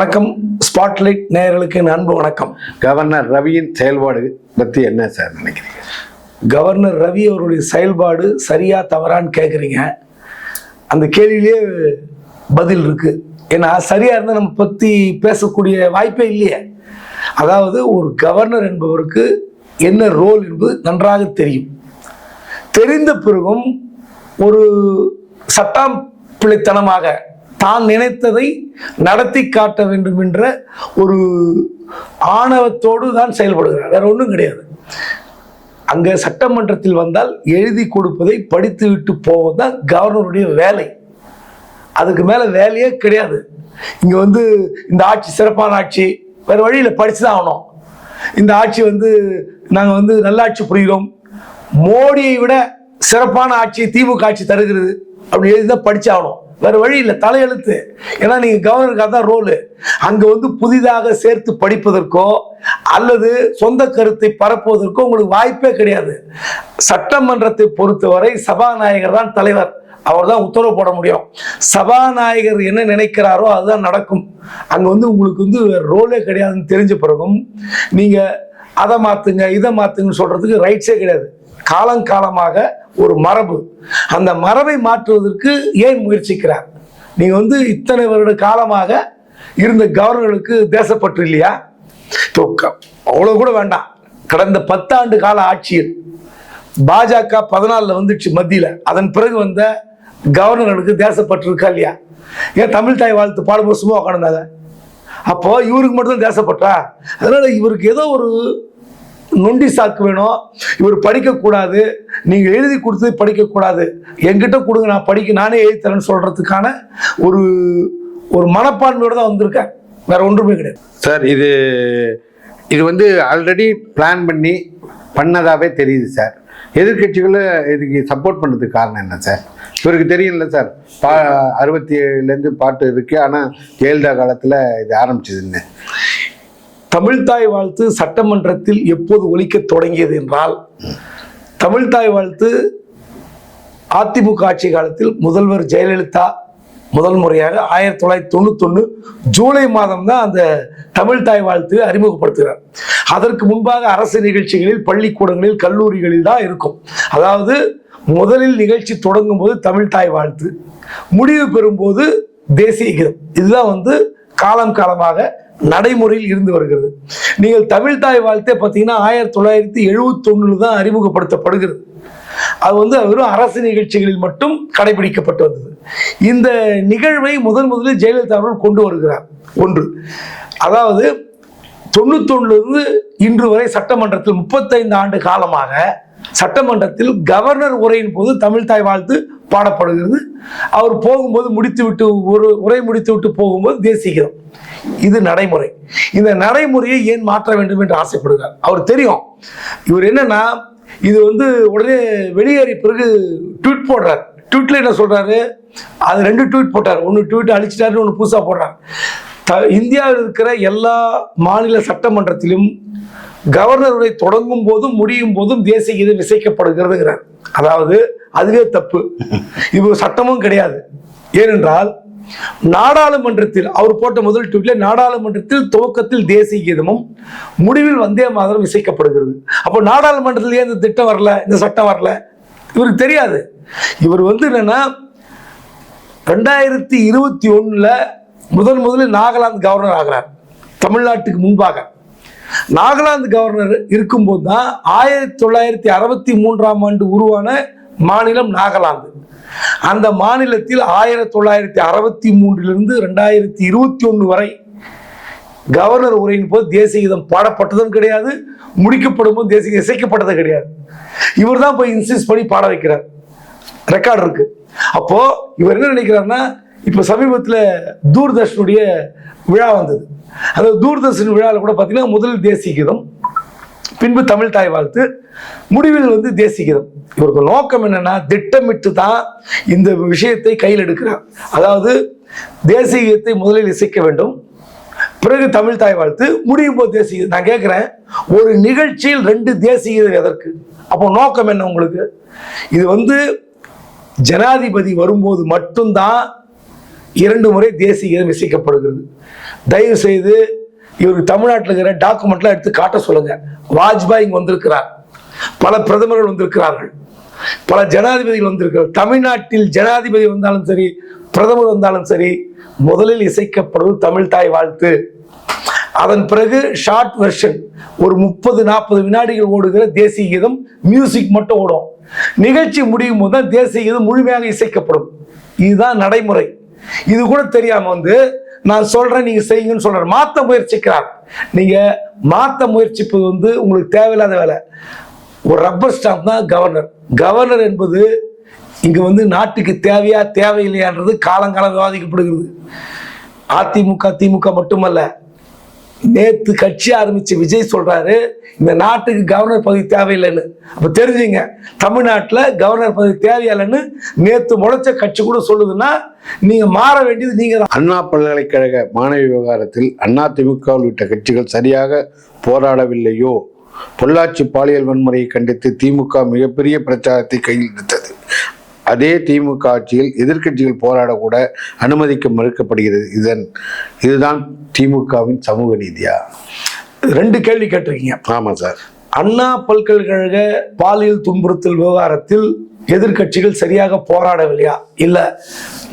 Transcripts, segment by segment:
வணக்கம். ஸ்பாட்லைட் நேயர்களுக்கு அன்பு வணக்கம். கவர்னர் ரவியின் செயல்பாடு பற்றி என்ன சார் நினைக்கிறீங்க? கவர்னர் ரவி அவருடைய செயல்பாடு சரியா தவறான்னு கேட்குறீங்க அந்த கேள்வியிலே பதில் இருக்கு. ஏன்னா சரியா இருந்தால் நம்ம பற்றி பேசக்கூடிய வாய்ப்பே இல்லையே. அதாவது ஒரு கவர்னர் என்பவருக்கு என்ன ரோல் என்பது நன்றாக தெரியும். தெரிந்த பிறகும் ஒரு சட்டாம் பிள்ளைத்தனமாக தான் நினைத்ததை நடத்தி காட்ட வேண்டும் என்ற ஒரு ஆணவத்தோடு தான் செயல்படுகிறார். வேற ஒன்றும் கிடையாது. அங்கே சட்டமன்றத்தில் வந்தால் எழுதி கொடுப்பதை படித்து விட்டு போவதுதான் கவர்னருடைய வேலை. அதுக்கு மேலே வேலையே கிடையாது. இங்கே வந்து இந்த ஆட்சி சிறப்பான ஆட்சி வேறு வழியில் படித்து தான் ஆகணும். இந்த ஆட்சி வந்து நாங்கள் வந்து நல்லாட்சி புரிகிறோம். மோடியை விட சிறப்பான ஆட்சி திமுக ஆட்சி தருகிறது. அப்படி எழுதி தான் படித்தாகணும் வேற வழி இல்லை தலையெழுத்து. ஏன்னா நீங்க கவர்னருக்காக தான் ரோலு அங்க வந்து புதிதாக சேர்த்து படிப்பதற்கோ அல்லது சொந்த கருத்தை பரப்புவதற்கோ உங்களுக்கு வாய்ப்பே கிடையாது. சட்டமன்றத்தை பொறுத்தவரை சபாநாயகர் தான் தலைவர். அவர் தான் உத்தரவு போட முடியும். சபாநாயகர் என்ன நினைக்கிறாரோ அதுதான் நடக்கும். அங்க வந்து உங்களுக்கு வந்து ரோலே கிடையாதுன்னு தெரிஞ்ச பிறகும் நீங்க அதை மாத்துங்க இதை மாத்துங்கன்னு சொல்றதுக்கு ரைட்ஸே கிடையாது. காலங்காலமாக ஒரு மரபு. அந்த மரபை மாற்றுவதற்கு ஏன் முயற்சிக்கிறார்? நீங்க வந்து இத்தனை வருட காலமாக இருந்த கவர்னர்களுக்கு தேசப்பற்று இல்லையா? இப்போ அவ்வளவு கூட வேண்டாம். கடந்த பத்தாண்டு கால ஆட்சியில் பாஜக பதினாலில் வந்துச்சு மத்தியில். அதன் பிறகு வந்த கவர்னர்களுக்கு தேசப்பற்று இருக்கா இல்லையா? ஏன் தமிழ் தாய் வாழ்த்து பாடும்போது சும்மா உட்காந்துருந்தாங்க அப்போ இவருக்கு மட்டும்தான் தேசப்பற்றா? அதனால இவருக்கு ஏதோ ஒரு நொண்டி சாக்கு வேணும். இவர் படிக்கக்கூடாது. நீங்கள் எழுதி கொடுத்து படிக்கக்கூடாது. என்கிட்ட கொடுங்க நான் படிக்க நானே எழுதி தரேன்னு சொல்கிறதுக்கான ஒரு ஒரு மனப்பான்மையோட தான் வந்திருக்கேன். வேற ஒன்றுமே கிடையாது. சார் இது இது வந்து ஆல்ரெடி பிளான் பண்ணி பண்ணதாகவே தெரியுது சார். எதிர்கட்சிகளை இதுக்கு சப்போர்ட் பண்ணதுக்கு காரணம் என்ன சார்? இவருக்கு தெரியும்ல சார். பா அறுபத்தி ஏழுலேருந்து பாட்டு இருக்குது ஆனால் ஜெயலலிதா காலத்தில் இது ஆரம்பிச்சதுன்னு தமிழ்தாய் வாழ்த்து சட்டமன்றத்தில் எப்போது ஒலிக்கத் தொடங்கியது என்றால் தமிழ்தாய் வாழ்த்து அதிமுக ஆட்சி காலத்தில் முதல்வர் ஜெயலலிதா முதல் முறையாக ஆயிரத்தி தொள்ளாயிரத்தி தொண்ணூத்தொன்று ஜூலை மாதம் தான் அந்த தமிழ்தாய் வாழ்த்து அறிமுகப்படுத்துகிறார். அதற்கு முன்பாக அரசு நிகழ்ச்சிகளில் பள்ளிக்கூடங்களில் கல்லூரிகளில் தான் இருக்கும். அதாவது முதலில் நிகழ்ச்சி தொடங்கும் போது தமிழ்தாய் வாழ்த்து முடிவு பெறும்போது தேசிய கீதம். இதுதான் வந்து காலம் காலமாக நடைமுறையில் இருந்து வருகிறது. நீங்கள் தமிழ்தாய் வாழ்த்தே பார்த்தீங்கன்னா ஆயிரத்தி தொள்ளாயிரத்தி எழுபத்தொன்னுல தான் அறிமுகப்படுத்தப்படுகிறது. அது வந்து வெறும் அரசு நிகழ்ச்சிகளில் மட்டும் கடைபிடிக்கப்பட்டு வந்தது. இந்த நிகழ்வை முதன் முதலில் ஜெயலலிதா அவர்கள் கொண்டு வருகிறார். ஒன்று. அதாவது தொண்ணூத்தொன்னுலேருந்து இன்று வரை சட்டமன்றத்தில் முப்பத்தைந்து ஆண்டு காலமாக சட்டமன்றத்தில் கவர்னர் உரையின் போது தமிழ்தாய் வாழ்த்து பாடப்படுகிறது. அவர் போகும்போது முடித்துவிட்டு ஒரு உரை முடித்துவிட்டு போகும்போது தேசிக்கிறோம் இது நடைமுறை. இந்த நடைமுறையை ஏன் மாற்ற வேண்டும் என்று ஆசைப்படுகிறார்? அவர் தெரியும். இவர் என்னன்னா இது வந்து உடனே வெளியேறிய பிறகு ட்வீட் போடுறார். ட்வீட்டில் என்ன சொல்றாரு? அது ரெண்டு ட்வீட் போட்டார். ஒன்று ட்வீட் அழிச்சிட்டாரு ஒன்று புதுசாக போடுறார். த இந்தியாவில் இருக்கிற எல்லா மாநில சட்டமன்றத்திலும் கவர்னர் உரை தொடங்கும் போதும் முடியும் போதும் தேசிய கீதம் இசைக்கப்படுகிறதுங்கிறார். அதாவது அதுவே தப்பு. இது சட்டமும் கிடையாது. ஏனென்றால் நாடாளுமன்றத்தில் அவர் போட்ட முதல் ட்வீட்ல நாடாளுமன்றத்தில் துவக்கத்தில் தேசிய கீதமும் முடிவில் வந்தே மாதரம் இசைக்கப்படுகிறது. அப்போ நாடாளுமன்றத்தில் ஏன் இந்த திட்டம் வரல இந்த சட்டம் வரல. இவருக்கு தெரியாது. இவர் வந்து என்னன்னா ரெண்டாயிரத்தி இருபத்தி ஒன்றில் முதல் முதலில் நாகாலாந்து கவர்னர் ஆகிறார். தமிழ்நாட்டுக்கு முன்பாக. நாகாலாந்து கவர்னர் இருக்கும்போது தான் ஆயிரத்தி தொள்ளாயிரத்தி அறுபத்தி மூன்றாம் ஆண்டு உருவான மாநிலம் நாகாலாந்து. அந்த மாநிலத்தில் ஆயிரத்தி தொள்ளாயிரத்தி அறுபத்தி மூன்றிலிருந்து ரெண்டாயிரத்தி இருபத்தி ஒன்று வரை கவர்னர் உரையின் போது தேசிய கீதம் பாடப்பட்டதும் கிடையாது முடிக்கப்படும் போது தேசிய இசைக்கப்பட்டதும் கிடையாது. இவர் தான் போய் இன்சிஸ்ட் பண்ணி பாட வைக்கிறார். ரெக்கார்டு இருக்கு. அப்போ இவர் என்ன நினைக்கிறாருன்னா இப்போ சமீபத்தில் தூர்தர்ஷனுடைய விழா வந்தது. அந்த தூர்தர்ஷன் விழாவில் கூட பார்த்தீங்கன்னா முதல் தேசிய கீதம் பின்பு தமிழ் தாய் வாழ்த்து முடிவில் வந்து தேசிகிதம் இவருக்கு நோக்கம் என்னன்னா திட்டமிட்டு தான் இந்த விஷயத்தை கையில் எடுக்கிறார். அதாவது தேசிய முதலில் இசைக்க வேண்டும் பிறகு தமிழ் தாய் வாழ்த்து முடியும் போது தேசிய நான் கேட்குறேன் ஒரு நிகழ்ச்சியில் ரெண்டு தேசிய கீதம் எதற்கு? அப்போ நோக்கம் என்ன உங்களுக்கு? இது வந்து ஜனாதிபதி வரும்போது மட்டும்தான் இரண்டு முறை தேசிய கீதம் இசைக்கப்படுகிறது தயவு செய்து இவருக்கு தமிழ்நாட்டில் இருக்கிற டாக்குமெண்ட்லாம் எடுத்து காட்ட சொல்லுங்க. வாஜ்பாய் இங்கே வந்திருக்கிறார். பல பிரதமர்கள் வந்திருக்கிறார்கள். பல ஜனாதிபதிகள் வந்திருக்கிறார். தமிழ்நாட்டில் ஜனாதிபதி வந்தாலும் சரி பிரதமர் வந்தாலும் சரி முதலில் இசைக்கப்படுவது தமிழ் தாய் வாழ்த்து. அதன் பிறகு ஷார்ட் வெர்ஷன் ஒரு முப்பது நாற்பது வினாடிகள் ஓடுகிற தேசிய கீதம் மியூசிக் மட்டும் ஓடும். நிகழ்ச்சி முடியும் போது தான் தேசிய கீதம் முழுமையாக இசைக்கப்படும். இதுதான் நடைமுறை. இது கூட தெரியாம வந்து நான் சொல்றேன் நீங்க செய்யுங்கன்னு சொல்றேன் மாத்த முயற்சிக்கிறார். நீங்க மாத்த முயற்சிப்பது வந்து உங்களுக்கு தேவையில்லாத வேலை. ஒரு ரப்பர் ஸ்டாம்ப் தான் கவர்னர். கவர்னர் என்பது இங்க வந்து நாட்டுக்கு தேவையா தேவையில்லையான்றது காலங்காலம் விவாதிக்கப்படுகிறது. அதிமுக திமுக மட்டுமல்ல. நேத்து கட்சி ஆரம்பித்த விஜய் சொல்றாரு இந்த நாட்டுக்கு கவர்னர் பதவி தேவையில்லைன்னு. அப்ப தெரிஞ்சுங்க தமிழ்நாட்டில் கவர்னர் பதவி தேவையில்லைன்னு நேத்து முளைச்ச கட்சி கூட சொல்லுதுன்னா நீங்க மாற வேண்டியது நீங்க தான் அண்ணா பல்கலைக்கழக மாணவி விவகாரத்தில் அண்ணா திமுக உள்ளிட்ட கட்சிகள் சரியாக போராடவில்லையோ? பொள்ளாச்சி பாலியல் வன்முறையை கண்டித்து திமுக மிகப்பெரிய பிரச்சாரத்தை கையில் எடுத்தது அதே திமுக ஆட்சியில் எதிர்க்கட்சிகள் போராடக்கூட அனுமதிக்க மறுக்கப்படுகிறது. இதன் இதுதான் திமுகவின் சமூக நீதியா? ரெண்டு கேள்வி கேட்டிருக்கீங்க. ஆமாம் சார். அண்ணா பல்கலைக்கழக பாலியல் துன்புறுத்தல் விவகாரத்தில் எதிர்க்கட்சிகள் சரியாக போராடவில்லையா? இல்ல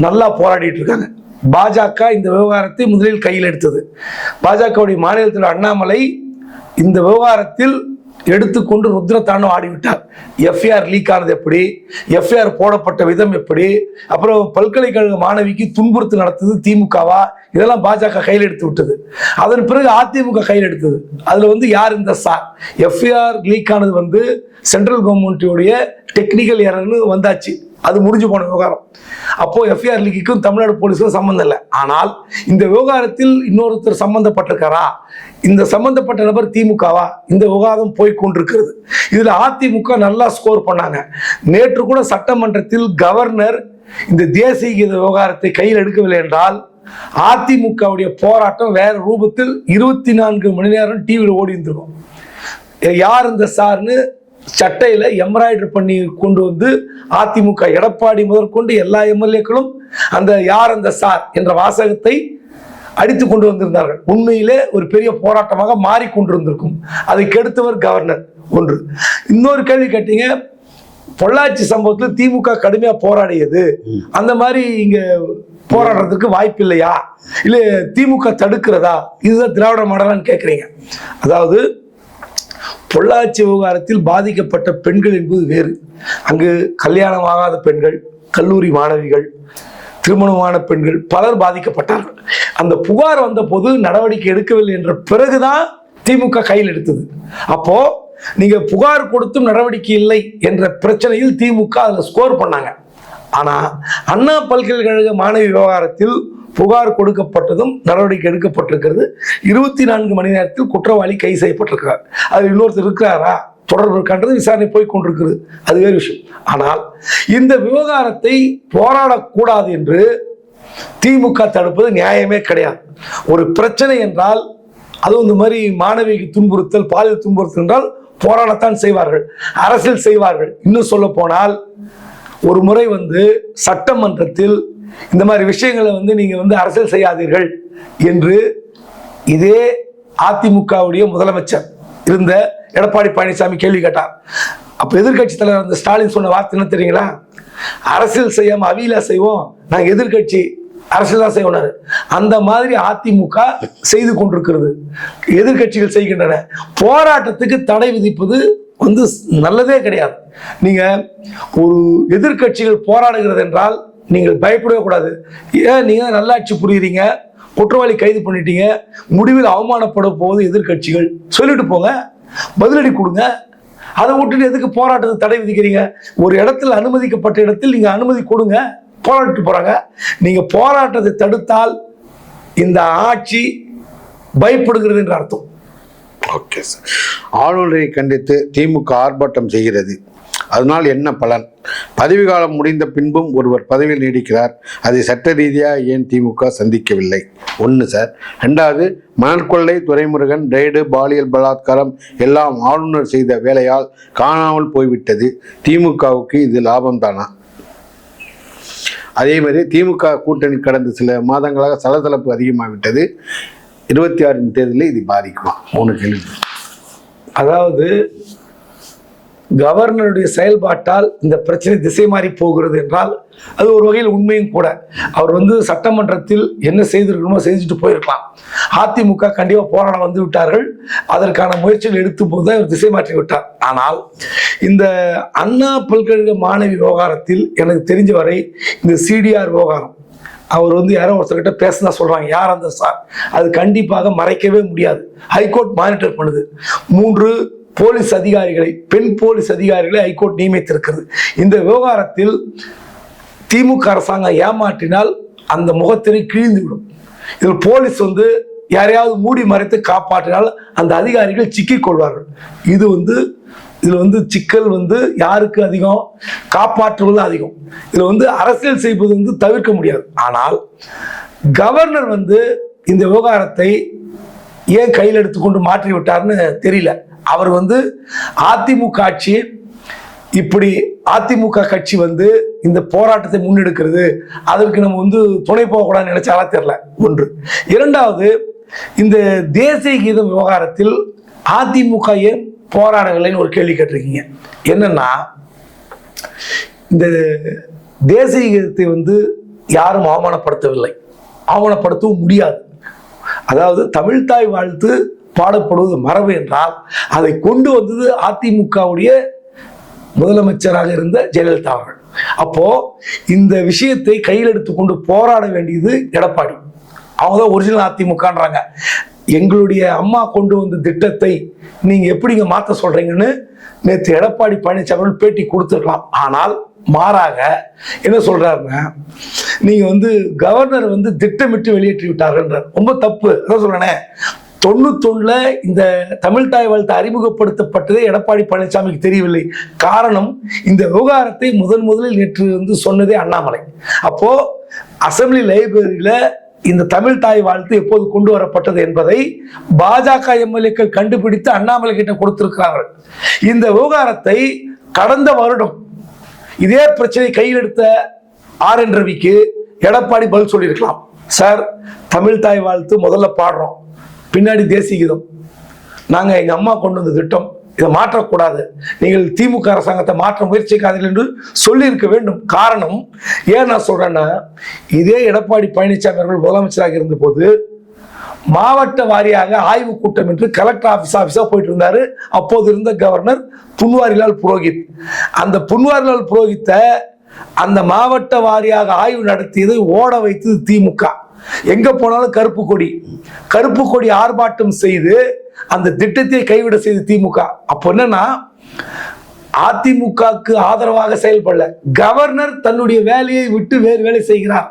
நல்லா போராடிட்டு இருக்காங்க. பாஜக இந்த விவகாரத்தை முதலில் கையில் எடுத்தது. பாஜகவுடைய மாநில தலைவர் அண்ணாமலை இந்த விவகாரத்தில் எடுத்துக்கொண்டு ருத்ரத்தாண்டும் ஆடிவிட்டார். எஃப்ஐஆர் லீக் ஆனது எப்படி? எஃப்ஐஆர் போடப்பட்ட விதம் எப்படி? அப்புறம் பல்கலைக்கழக மாணவிக்கு துன்புறுத்து நடத்தது திமுகவா? இதெல்லாம் பாஜக கையில் எடுத்து விட்டது. அதன் பிறகு அதிமுக கையில் எடுத்தது. அதில் வந்து யார் இந்த சார்? எஃப்ஐஆர் லீக் ஆனது வந்து சென்ட்ரல் கவர்மெண்ட்டுடைய டெக்னிக்கல் எரர்னு வந்தாச்சு. அது முடிஞ்சு போன விவகாரம். அப்போ எஃப்ஐஆர் லீக்குக்கும் தமிழ்நாடு போலீஸுக்கும் சம்மந்தம் இல்லை. ஆனால் இந்த விவகாரத்தில் இன்னொருத்தர் சம்பந்தப்பட்டிருக்காரா? இந்த சம்பந்தப்பட்ட நபர் திமுகவா? இந்த விவகாரம் போய் கொண்டிருக்கிறது இதுல அதிமுக நல்லா ஸ்கோர் பண்ணாங்க. நேற்று கூட சட்டமன்றத்தில் கவர்னர் இந்த தேசிய கீத விவகாரத்தை கையில் எடுக்கவில்லை என்றால் அதிமுகவுடைய போராட்டம் வேற ரூபத்தில் இருபத்தி நான்கு மணி நேரம் டிவியில் ஓடி இருந்திருக்கும் யார் இந்த சார்னு? சட்டையில் எம்ப்ராய்டர் பண்ணி கொண்டு வந்து அதிமுக எடப்பாடி முதற்கொண்டு எல்லா எம்எல்ஏக்களும் அந்த யார் அந்த சார் என்ற வாசகத்தை அடித்து கொண்டு வந்திருந்தார்கள். உண்மையிலே ஒரு பெரிய போராட்டமாக மாறிக்கொண்டிருந்திருக்கும் அதை கெடுத்தவர் கவர்னர் ஒன்று. இன்னொரு கேள்வி கேட்டீங்க. பொள்ளாச்சி சம்பவத்தில் திமுக கடுமையாக போராடியது. அந்த மாதிரி இங்கே போராடுறதுக்கு வாய்ப்பு இல்லையா? இல்லை திமுக தடுக்கிறதா? இதுதான் திராவிட மாடலான்னு கேட்குறீங்க அதாவது பொள்ளாச்சி விவகாரத்தில் பாதிக்கப்பட்ட பெண்கள் என்பது வேறு. அங்கு கல்யாணம் ஆகாத பெண்கள் கல்லூரி மாணவிகள் திருமணமான பெண்கள் பலர் பாதிக்கப்பட்டார்கள். அந்த புகார் வந்த போது நடவடிக்கை எடுக்கவில்லை என்ற பிறகுதான் திமுக கையில் எடுத்தது. அப்போ நீங்க புகார் கொடுத்தும் நடவடிக்கை இல்லை என்ற பிரச்சனையில் திமுக அதில் ஸ்கோர் பண்ணாங்க. ஆனால் அண்ணா பல்கலைக்கழக மாணவி விவகாரத்தில் புகார் கொடுக்கப்பட்டதும் நடவடிக்கை எடுக்கப்பட்டிருக்கிறது. இருபத்தி நான்கு மணி நேரத்தில் குற்றவாளி கைது செய்யப்பட்டிருக்கிறார். அது இன்னொருத்தர் இருக்கிறாரா? தொடர்பு இருக்கான்றது விசாரணை போய் கொண்டிருக்கிறது. அது வேறு விஷயம். ஆனால் இந்த விவகாரத்தை போராடக்கூடாது என்று திமுக தடுப்பது நியாயமே கிடையாது. ஒரு பிரச்சனை என்றால் அதுவும் இந்த மாதிரி மாணவிக்கு துன்புறுத்தல் பாலியல் துன்புறுத்தல் என்றால் போராடத்தான் செய்வார்கள். அரசியல் செய்வார்கள். இன்னும் சொல்ல போனால் ஒரு முறை வந்து சட்டமன்றத்தில் இந்த மாதிரி விஷயங்களை வந்து நீங்க வந்து அரசியல் செய்யாதீர்கள் என்று இதே அதிமுகவுடைய முதலமைச்சர் இருந்த எடப்பாடி பழனிசாமி கேள்வி கேட்டார். அப்ப எதிர்க்கட்சி தலைவர் அந்த ஸ்டாலின் சொன்ன வார்த்தை என்ன தெரியுங்களா? அரசியல் செய்யாம அவியில செய்வோம் நாங்க எதிர்க்கட்சி அரசியல் தான் செய்வோம் அந்த மாதிரி அதிமுக செய்து கொண்டிருக்கிறது. எதிர்க்கட்சிகள் செய்கின்றன. போராட்டத்துக்கு தடை விதிப்பது வந்து நல்லதே கிடையாது. நீங்கள் ஒரு எதிர்க்கட்சிகள் போராடுகிறது என்றால் நீங்கள் பயப்படவே கூடாது. ஏன் நீங்கள் நல்லாட்சி புரியுறீங்க? குற்றவாளி கைது பண்ணிட்டீங்க. முடிவில் அவமானப்பட போகுது எதிர்க்கட்சிகள். சொல்லிட்டு போங்க. பதிலடி கொடுங்க. அதை விட்டுட்டு எதுக்கு போராட்டத்துக்கு தடை விதிக்கிறீங்க? ஒரு இடத்துல அனுமதிக்கப்பட்ட இடத்தில் நீங்கள் அனுமதி கொடுங்க. போராட்டு போகிறாங்க நீங்கள் போராட்டத்தை தடுத்தால் இந்த ஆட்சி பயப்படுகிறது என்று அர்த்தம். ஓகே சார் ஆளுநரை கண்டித்து திமுக ஆர்ப்பாட்டம் செய்கிறது. அதனால் என்ன பலன்? பதவி காலம் முடிந்த பின்பும் ஒருவர் பதவியில் நீடிக்கிறார். அதை சட்ட ரீதியாக ஏன் திமுக சந்திக்கவில்லை? ஒன்று சார் ரெண்டாவது மணற்கொள்ளை துரைமுருகன் ரெய்டு பாலியல் பலாத்காரம் எல்லாம் ஆளுநர் செய்த வேலையால் காணாமல் போய்விட்டது. திமுகவுக்கு இது லாபம் தானா அதே மாதிரி திமுக கூட்டணி கடந்த சில மாதங்களாக சலசலப்பு அதிகமாகிவிட்டது. இருபத்தி ஆறின் தேர்தலில் இது பாதிக்கும். மூணு கேள்வி. அதாவது கவர்னருடைய செயல்பாட்டால் இந்த பிரச்சனை திசை மாறி போகிறது என்றால் அது ஒரு வகையில் உண்மையும் கூட. அவர் வந்து சட்டமன்றத்தில் என்ன செய்திருக்கணுமோ செஞ்சுட்டு போயிருக்கலாம் அதிமுக கண்டிப்பாக போராட வந்து விட்டார்கள். அதற்கான முயற்சிகள் எடுத்து போது அவர் திசை மாற்றி விட்டார். ஆனால் இந்த அண்ணா பல்கழக மாணவி விவகாரத்தில் எனக்கு தெரிஞ்ச வரை இந்த சிடிஆர் விவகாரம் அவர் வந்து யாரோ ஒருத்தர்கிட்ட பேசினா சொல்கிறாங்க யார் அந்த சார் அது கண்டிப்பாக மறைக்கவே முடியாது. ஹைகோர்ட் மானிட்டர் பண்ணுது. மூன்று போலீஸ் அதிகாரிகளை பெண் போலீஸ் அதிகாரிகளை ஹைகோர்ட் நியமித்திருக்கிறது. இந்த விவகாரத்தில் திமுக அரசாங்கம் ஏமாற்றினால் அந்த முகத்திரை கிழிந்துவிடும். இதில் போலீஸ் வந்து யாரையாவது மூடி மறைத்து காப்பாற்றினால் அந்த அதிகாரிகள் சிக்கிக் கொள்வார்கள். இது வந்து இதில் வந்து சிக்கல் வந்து யாருக்கு அதிகம்? காப்பாற்றுவது அதிகம். இதில் வந்து அரசியல் செய்வது வந்து தவிர்க்க முடியாது. ஆனால் கவர்னர் வந்து இந்த விவகாரத்தை ஏன் கையில் எடுத்துக்கொண்டு மாற்றி விட்டார்னு தெரியல. அவர் வந்து அதிமுக ஆட்சி இப்படி அதிமுக கட்சி வந்து இந்த போராட்டத்தை முன்னெடுக்கிறது. அதற்கு நம்ம வந்து துணை போகக்கூடாதுன்னு நினைச்சாலா தெரில ஒன்று. இரண்டாவது இந்த தேசிய கீதம் விவகாரத்தில் அதிமுக ஏன் போராடவில்லைன்னு ஒரு கேள்வி கேட்டிருக்கீங்க. என்னன்னா இந்த தேசிய வந்து யாரும் அவமானப்படுத்தவில்லை. அவமானப்படுத்தவும் முடியாது. அதாவது தமிழ்தாய் வாழ்த்து பாடப்படுவது மரபு என்றால் அதை கொண்டு வந்தது அதிமுகவுடைய முதலமைச்சராக இருந்த ஜெயலலிதா அவர்கள். அப்போ இந்த விஷயத்தை கையில் எடுத்துக்கொண்டு போராட வேண்டியது எடப்பாடி. அவங்க தான் ஒரிஜினல் அதிமுகன்றாங்க. எங்களுடைய அம்மா கொண்டு வந்த திட்டத்தை நீங்க எப்படிங்க மாத்த சொல்றீங்கன்னு நேற்று எடப்பாடி பழனிசாமி பேட்டி கொடுத்துருக்கலாம். ஆனால் மாறாக என்ன சொல்றாருன்னா நீங்க வந்து கவர்னர் வந்து திட்டமிட்டு வெளியேற்றி விட்டார்கள்ன்றார் ரொம்ப தப்பு. அதான் சொல்றேனே? தொண்ணூத்தொன்னுல இந்த தமிழ் தாய் வாழ்த்து அறிமுகப்படுத்தப்பட்டதே எடப்பாடி பழனிசாமிக்கு தெரியவில்லை. காரணம் இந்த விவகாரத்தை முதன் முதலில் நேற்று வந்து சொன்னதே அண்ணாமலை. அப்போ அசெம்பிளி லைப்ரரியில இந்த தமிழ் தாய் வாழ்த்து எப்போது கொண்டு வரப்பட்டது என்பதை பாஜக எம்எல்ஏக்கள் கண்டுபிடித்து அண்ணாமலை கிட்ட கொடுத்திருக்கிறார்கள். இந்த விவகாரத்தை கடந்த வருடம் இதே பிரச்சனை கையில் எடுத்த ஆர் என் ரவிக்கு எடப்பாடி பதில் சொல்லியிருக்கலாம். சார் தமிழ் தாய் வாழ்த்து முதல்ல பாடுறோம். பின்னாடி தேசிய கீதம். நாங்கள் எங்கள் அம்மா கொண்டு வந்த திட்டம் இதை மாற்றக்கூடாது. நீங்கள் திமுக அரசாங்கத்தை மாற்ற முயற்சிக்காதீர்கள் என்று சொல்லியிருக்க வேண்டும். காரணம் ஏன் நான் சொல்றேன்னா இதே எடப்பாடி பழனிசாமி அவர்கள் முதலமைச்சராக இருந்தபோது மாவட்ட வாரியாக ஆய்வு கூட்டம் என்று கலெக்டர் ஆபீஸ் ஆபீஸா போயிட்டு இருந்தாரு அப்போது இருந்த கவர்னர் புன்வாரிலால் புரோஹித். அந்த புன்வாரிலால் புரோஹித்த அந்த மாவட்ட வாரியாக ஆய்வு நடத்தியது ஓட வைத்தது திமுக. எங்க போனாலும் கருப்பு கொடி. கருப்பு கொடி ஆர்ப்பாட்டம் செய்து அந்த திட்டத்தை கைவிட செய்து திமுக. அப்போ என்னன்னா அதிமுகவுக்கு ஆதரவாக செயல்படல. கவர்னர் தன்னுடைய வேலையை விட்டு வேறு வேலை செய்கிறார்.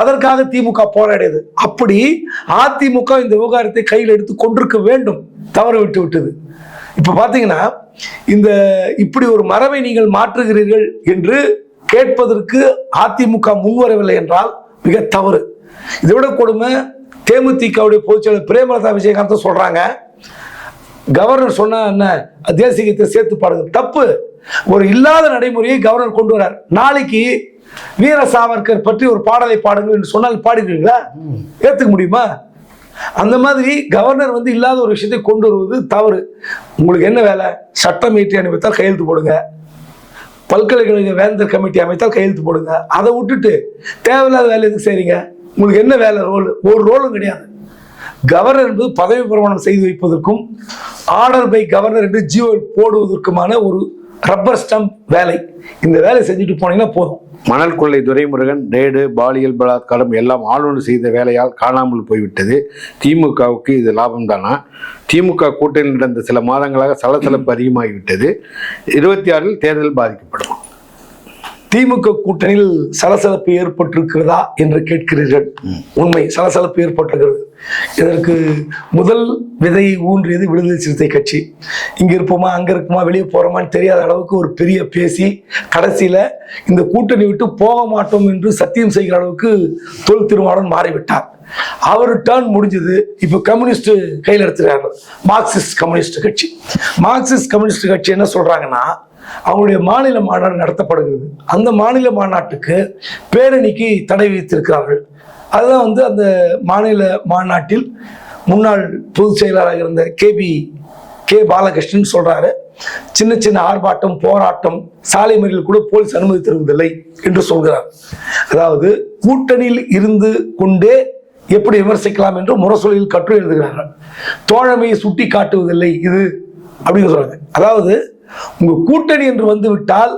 அதற்காக திமுக போராடியது. அப்படி அதிமுக இந்த விவகாரத்தை கையில் எடுத்து கொண்டிருக்க வேண்டும். தவற விட்டு விட்டது. இப்ப பாத்தீங்கன்னா இந்த இப்படி ஒரு மரபை நீங்கள் மாற்றுகிறீர்கள் என்று கேட்பதற்கு அதிமுக முன்வரவில்லை என்றால் மிக தவறு. இதை விட கொடுமை தேமுதிகவுடைய பொதுச்செயலர் பிரேமலதா விஜயகாந்த் சொல்றாங்க. கவர்னர் சொன்னா என்ன? தேசிகத்தை சேர்த்து பாடுங்க தப்பு. ஒரு இல்லாத நடைமுறையை கவர்னர் கொண்டு வரார் நாளைக்கு வீர சாவர்கர் பற்றி ஒரு பாடலை பாடுங்கள் என்று சொன்னால் பாடிடுவீங்களா ஏற்றுக்க முடியுமா? அந்த மாதிரி கவர்னர் வந்து இல்லாத ஒரு விஷயத்தை கொண்டு வருவது தவறு. உங்களுக்கு என்ன வேலை? சட்டம் ஈட்டி அனுப்பித்தால் கையெழுத்து போடுங்க. பல்கலைக்கழக வேந்தர் கமிட்டி அமைத்தால் கையெழுத்து போடுங்க. அதை விட்டுட்டு தேவையில்லாத வேலை எதுக்கு செய்றீங்க? உங்களுக்கு என்ன வேலை? ரோல். ஒரு ரோலும் கிடையாது. கவர்னர் என்பது பதவி பிரமாணம் செய்து வைப்பதற்கும் ஆர்டர் பை கவர்னர் என்று ஜியோ போடுவதற்குமான ஒரு ரப்பர் ஸ்டம்ப் வேலை. இந்த வேலை செஞ்சுட்டு போனீங்கன்னா போதும். மணல் கொள்ளை துரைமுருகன் ரேடு பாலியல் பலாத்காரம் எல்லாம் ஆளுநர் செய்த வேலையால் காணாமல் போய்விட்டது. திமுகவுக்கு இது லாபம் தானா திமுக கூட்டணி நடந்த சில மாதங்களாக சலசலப்பு அதிகமாகிவிட்டது. இருபத்தி ஆறில் தேர்தல் பாதிக்கப்படும். திமுக கூட்டணியில் சலசலப்பு ஏற்பட்டிருக்கிறதா என்று கேட்கிறீர்கள். உண்மை சலசலப்பு ஏற்பட்டிருக்கிறது. இதற்கு முதல் விதை ஊன்றியது விடுதலை சிறுத்தை கட்சி. இங்க இருப்போமா அங்க இருக்குமா வெளியே போறோமான்னு தெரியாத அளவுக்கு ஒரு பெரிய பேசி கடைசியில இந்த கூட்டணி விட்டு போக மாட்டோம் என்று சத்தியம் செய்கிற அளவுக்கு தொல் திருமாவளவன் மாறிவிட்டார். அவர் டேர்ன் முடிஞ்சது இப்போ கம்யூனிஸ்ட் கையில் எடுத்துருக்காங்க மார்க்சிஸ்ட் கம்யூனிஸ்ட் கட்சி. மார்க்சிஸ்ட் கம்யூனிஸ்ட் கட்சி என்ன சொல்கிறாங்கன்னா அவங்களுடைய மாநில மாநாடு நடத்தப்படுகிறது. அந்த மாநில மாநாட்டுக்கு பேரணிக்கு தடை விதித்திருக்கிறார்கள். அதுதான் வந்து அந்த மாநில மாநாட்டில் முன்னாள் பொதுச் செயலாளராக இருந்த கேபி கே பாலகிருஷ்ணன் சொல்றாரு சின்ன சின்ன ஆர்ப்பாட்டம் போராட்டம் சாலை மறியல் கூட போலீஸ் அனுமதி தருவதில்லை என்று சொல்கிறார். அதாவது கூட்டணியில் இருந்து கொண்டே எப்படி விமர்சிக்கலாம் என்று முரசொலியில் கட்டுரை எழுதுகிறார்கள். தோழமையை சுட்டி காட்டுவதில்லை இது அப்படின்னு சொல்றாங்க. அதாவது உங்க கூட்டணி என்று வந்து விட்டால்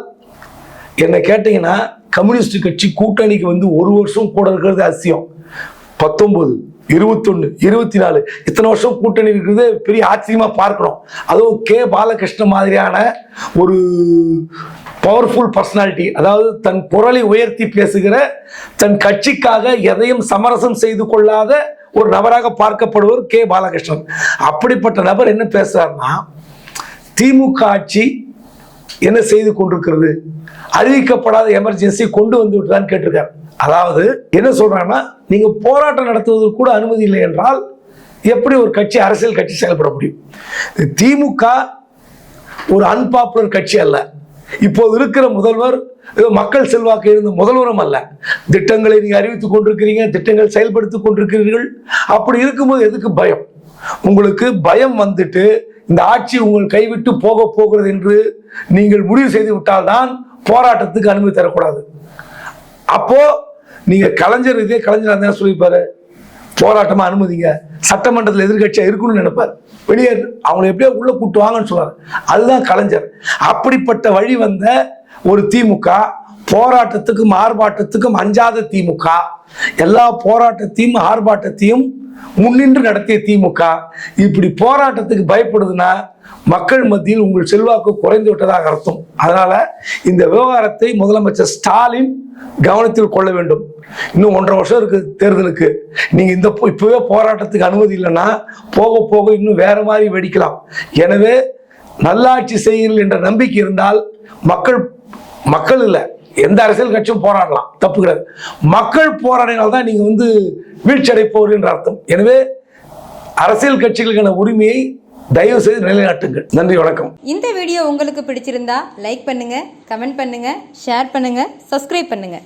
என்ன கேட்டீங்கன்னா கம்யூனிஸ்ட் கட்சி கூட்டணிக்கு வந்து ஒரு வருஷம் கூட இருக்கிறது அதிசயம். பத்தொன்பது இருபத்தொன்னு இருபத்தி நாலு இத்தனை வருஷம் கூட்டணி இருக்கிறது பெரிய ஆச்சரியமா பார்க்கணும் அதுவும் கே. பாலகிருஷ்ணன் மாதிரியான ஒரு பவர்ஃபுல் பர்சனாலிட்டி அதாவது தன் குரலை உயர்த்தி பேசுகிற தன் கட்சிக்காக எதையும் சமரசம் செய்து கொள்ளாத ஒரு நபராக பார்க்கப்படுவர் கே. பாலகிருஷ்ணன். அப்படிப்பட்ட நபர் என்ன பேசுறாருன்னா திமுக ஆட்சி என்ன செய்து கொண்டிருக்கிறது? அறிவிக்கப்படாத எமர்ஜென்சி கொண்டு வந்து விட்டுதான்னு கேட்டிருக்காரு. அதாவது என்ன சொல்றாங்கன்னா நீங்க போராட்டம் நடத்துவதற்கு கூட அனுமதி இல்லை என்றால் எப்படி ஒரு கட்சி அரசியல் கட்சி செயல்பட முடியும்? திமுக ஒரு அன்பாப்புலர் கட்சி அல்ல. இப்போது இருக்கிற முதல்வர் ஏதோ மக்கள் செல்வாக்கு இருந்த முதல்வரும் அல்ல. திட்டங்களை நீங்கள் அறிவித்துக் கொண்டிருக்கிறீங்க திட்டங்கள் செயல்படுத்திக் கொண்டிருக்கிறீர்கள். அப்படி இருக்கும்போது எதுக்கு பயம்? உங்களுக்கு பயம் வந்துட்டு இந்த ஆட்சி உங்கள் கைவிட்டு போக போகிறது என்று நீங்கள் முடிவு செய்து விட்டால்தான் போராட்டத்துக்கு அனுமதி தரக்கூடாது. அப்போ நீங்க கலைஞர் இதே கலைஞர் என்ன சொல்லியிருப்பாரு போராட்டமா அனுமதிங்க. சட்டமன்றத்தில் எதிர்க்கட்சியா இருக்கணும்னு நினைப்பார். வெளியே அவங்களை எப்படியோ உள்ள கூட்டு வாங்கன்னு சொல்லுவார் அதுதான் கலைஞர். அப்படிப்பட்ட வழி வந்த ஒரு திமுக போராட்டத்துக்கும் ஆர்ப்பாட்டத்துக்கும் அஞ்சாத திமுக எல்லா போராட்டத்தையும் ஆர்ப்பாட்டத்தையும் முன்னின்று நடத்திய திமுக இப்படி போராட்டத்துக்கு பயப்படுதுன்னா மக்கள் மத்தியில் உங்கள் செல்வாக்கு குறைந்து விட்டதாக அர்த்தம். அதனால இந்த விவகாரத்தை முதலமைச்சர் ஸ்டாலின் கவனத்தில் கொள்ள வேண்டும். இன்னும் ஒன்றரை வருஷம் இருக்கு தேர்தலுக்கு. நீங்க இந்த இப்பவே போராட்டத்துக்கு அனுமதி இல்லைன்னா போக போக இன்னும் வேற மாதிரி வெடிக்கலாம். எனவே நல்லாட்சி செய்யுங்கள் என்ற நம்பிக்கை இருந்தால் மக்கள் மக்கள் இல்லை எந்த அரசியல் கட்சியும் போராடலாம். தப்பு கிடையாது. மக்கள் போராடினால் தான் நீங்க வந்து வீழ்ச்சி அடைப்பவர் என்ற அர்த்தம். எனவே அரசியல் கட்சிகளுக்கான உரிமையை தயவு செய்து நிலைநாட்டுங்கள். நன்றி வணக்கம். இந்த வீடியோ உங்களுக்கு பிடிச்சிருந்தா லைக் பண்ணுங்க கமெண்ட் பண்ணுங்க ஷேர் பண்ணுங்க சப்ஸ்கிரைப் பண்ணுங்க.